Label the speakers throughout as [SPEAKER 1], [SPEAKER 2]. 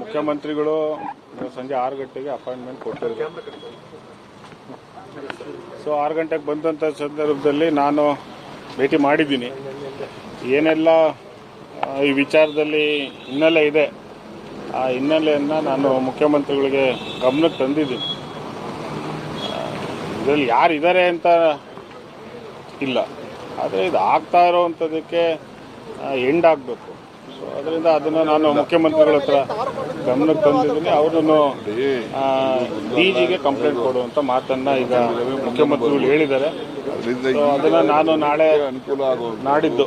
[SPEAKER 1] ಮುಖ್ಯಮಂತ್ರಿಗಳು ಸಂಜೆ ಆರು ಗಂಟೆಗೆ ಅಪಾಯಿಂಟ್ಮೆಂಟ್ ಕೊಟ್ಟಿದ್ದಾರೆ. ಸೊ ಆರು ಗಂಟೆಗೆ ಬಂದಂಥ ಸಂದರ್ಭದಲ್ಲಿ ನಾನು ಭೇಟಿ ಮಾಡಿದ್ದೀನಿ. ಏನೆಲ್ಲ ಈ ವಿಚಾರದಲ್ಲಿ ಹಿನ್ನೆಲೆ ಇದೆ, ಆ ಹಿನ್ನೆಲೆಯನ್ನು ನಾನು ಮುಖ್ಯಮಂತ್ರಿಗಳಿಗೆ ಗಮನಕ್ಕೆ ತಂದಿದ್ದೀನಿ. ಇದರಲ್ಲಿ ಯಾರು ಇದ್ದಾರೆ ಅಂತ ಇಲ್ಲ. ಆದರೆ ಇದು ಆಗ್ತಾ ಇರೋವಂಥದ್ದಕ್ಕೆ ಎಂಡ್ ಆಗಬೇಕು. ಸೊ ಅದರಿಂದ ಅದನ್ನು ನಾನು ಮುಖ್ಯಮಂತ್ರಿಗಳ ಹತ್ರ ಗಮನಕ್ಕೆ ತಂದಿದ್ದೀನಿ. ಅವರನ್ನು ಡಿ ಜಿಗೆ ಕಂಪ್ಲೇಂಟ್ ಕೊಡುವಂಥ ಮಾತನ್ನು ಈಗ ಮುಖ್ಯಮಂತ್ರಿಗಳು ಹೇಳಿದ್ದಾರೆ. ಅದನ್ನ ನಾನು ನಾಳೆ
[SPEAKER 2] ಅನುಕೂಲ
[SPEAKER 1] ನಾಡಿದ್ದು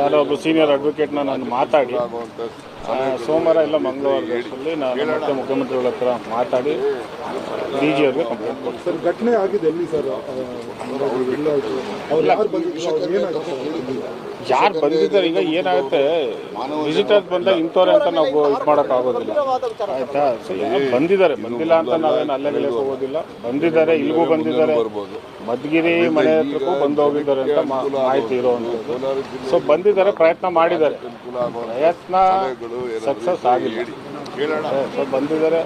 [SPEAKER 1] ಯಾರೋ ಒಬ್ಬ ಸೀನಿಯರ್ ಅಡ್ವೊಕೇಟ್ನ ನಾನು ಮಾತಾಡಿ
[SPEAKER 2] ಆಗುವಂತ
[SPEAKER 1] ಸೋಮವಾರ ಇಲ್ಲ ಮಂಗಳವಾರದಲ್ಲಿ ನಾನು ಮತ್ತೆ ಮುಖ್ಯಮಂತ್ರಿಗಳ ಹತ್ರ ಮಾತಾಡಿ ಡಿ ಜಿ ಅವ್ರಿಗೆ ಕಂಪ್ಲೇಂಟ್ ಕೊಡ್ತೀನಿ.
[SPEAKER 3] ಸರ್ ಘಟನೆ ಆಗಿದೆ ಎಲ್ಲಿ ಸರ್? ಯಾರು
[SPEAKER 1] ಬಂದಿದ್ದಾರೆ ಈಗ ಏನಾಗುತ್ತೆ? ವಿಸಿಟರ್ಸ್ ಬಂದಾಗ ಇಂಥವ್ರೆ ಅಂತ ನಾವು ಇದು ಮಾಡೋಕ್ಕಾಗೋದಿಲ್ಲ ಆಯ್ತಾ? ಸೊ ಬಂದಿದ್ದಾರೆ. ಬಂದಿಲ್ಲ ಅಂತ ನಾವೇನು ಅಲ್ಲೆಗಳಿಗೆ ಹೋಗೋದಿಲ್ಲ. ಬಂದಿದ್ದಾರೆ ಇಲ್ಲಿಗೂ ಬಂದಿದ್ದಾರೆ. ಮದ್ಗಿರಿ ಮನೆ ಹತ್ರಕ್ಕೂ ಬಂದು ಹೋಗಿದ್ದಾರೆ ಅಂತ ಮಾಹಿತಿ ಇರೋವಂಥದ್ದು. ಸೊ ಬಂದಿದ್ದಾರೆ ಪ್ರಯತ್ನ ಮಾಡಿದ್ದಾರೆ. ಪ್ರಯತ್ನ ಸಕ್ಸಸ್ ಆಗಿಲ್ಲ. ಸೊ ಬಂದಿದ್ದಾರೆ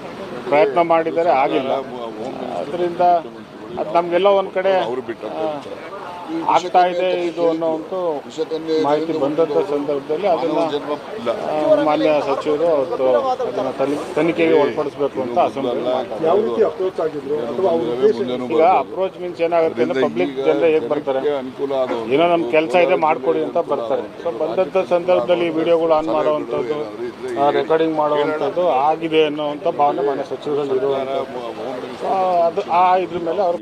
[SPEAKER 1] ಪ್ರಯತ್ನ ಮಾಡಿದ್ದಾರೆ ಆಗಿಲ್ಲ. ಅದರಿಂದ ಅದು ನಮಗೆಲ್ಲ ಒಂದು ಕಡೆ ಆಗ್ತಾ ಇದೆ ಇದು ಅನ್ನೋ ಮಾಹಿತಿ ಬಂದಂಥ ಸಂದರ್ಭದಲ್ಲಿ ಅದನ್ನು ಮಾನ್ಯ ಸಚಿವರು ಅವತ್ತು ಅದನ್ನು ತನಿ ತನಿಖೆಗೆ ಒಳಪಡಿಸಬೇಕು ಅಂತ ಅಸೆಂಬ್ಲಿ
[SPEAKER 3] ಯಾವ ಅಪ್ರೋಚ್ ಆಗಿದ್ರು? ಅಥವಾ ಅವ್ರ ಉದ್ದೇಶ?
[SPEAKER 1] ಈಗ ಅಪ್ರೋಚ್ ಮೀನ್ಸ್ ಏನಾಗುತ್ತೆ ಅಂದ್ರೆ ಪಬ್ಲಿಕ್ ಜನ ಹೇಗೆ ಬರ್ತಾರೆ? ಏನೋ ನಮ್ಮ ಕೆಲಸ ಇದೆ ಮಾಡ್ಕೊಡಿ ಅಂತ ಬರ್ತಾರೆ. ಸೊ ಬಂದಂಥ ಸಂದರ್ಭದಲ್ಲಿ ವಿಡಿಯೋಗಳು ಆನ್ ಮಾಡುವಂಥದ್ದು ರೆಕಾರ್ಡಿಂಗ್ ಮಾಡುವಂಥದ್ದು ಆಗಿದೆ ಅನ್ನೋವಂಥ ಭಾವನೆ ಮಾನ್ಯ ಸಚಿವರಲ್ಲಿ ಇರುವಂಥದ್ದು. ಅದು ಆ ಇದ್ರ ಮೇಲೆ ಅವರು